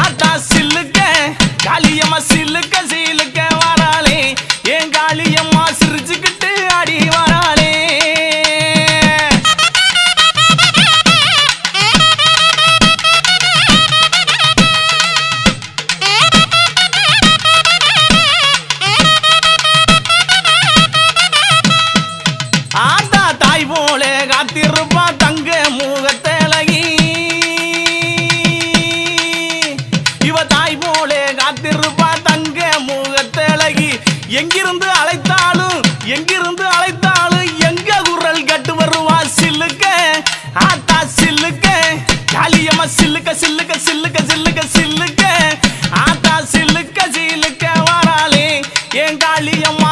ஆத்தா சில்லுக்க காளியம்மா சில்லுக்க சீலுக்க வராளே. என் காளியம்மா சிரிச்சுக்கிட்டு அடி வராளே. ஆத்தா தாய் போல காத்திருப்பா தங்க மூ எங்கிருந்து அழைத்தாலும் எங்கிருந்து அழைத்தாலும் எங்க குரல் கட்டு வருவா? சில்லுக்க ஆத்தா சில்லுக்க காளியம்மா சில்லுக்க சில்லுக்க சில்லுக்க சில்லுக்க சில்லுக்க ஆத்தா சில்லுக்க சில்லுக்க வராளே என் காளியம்மா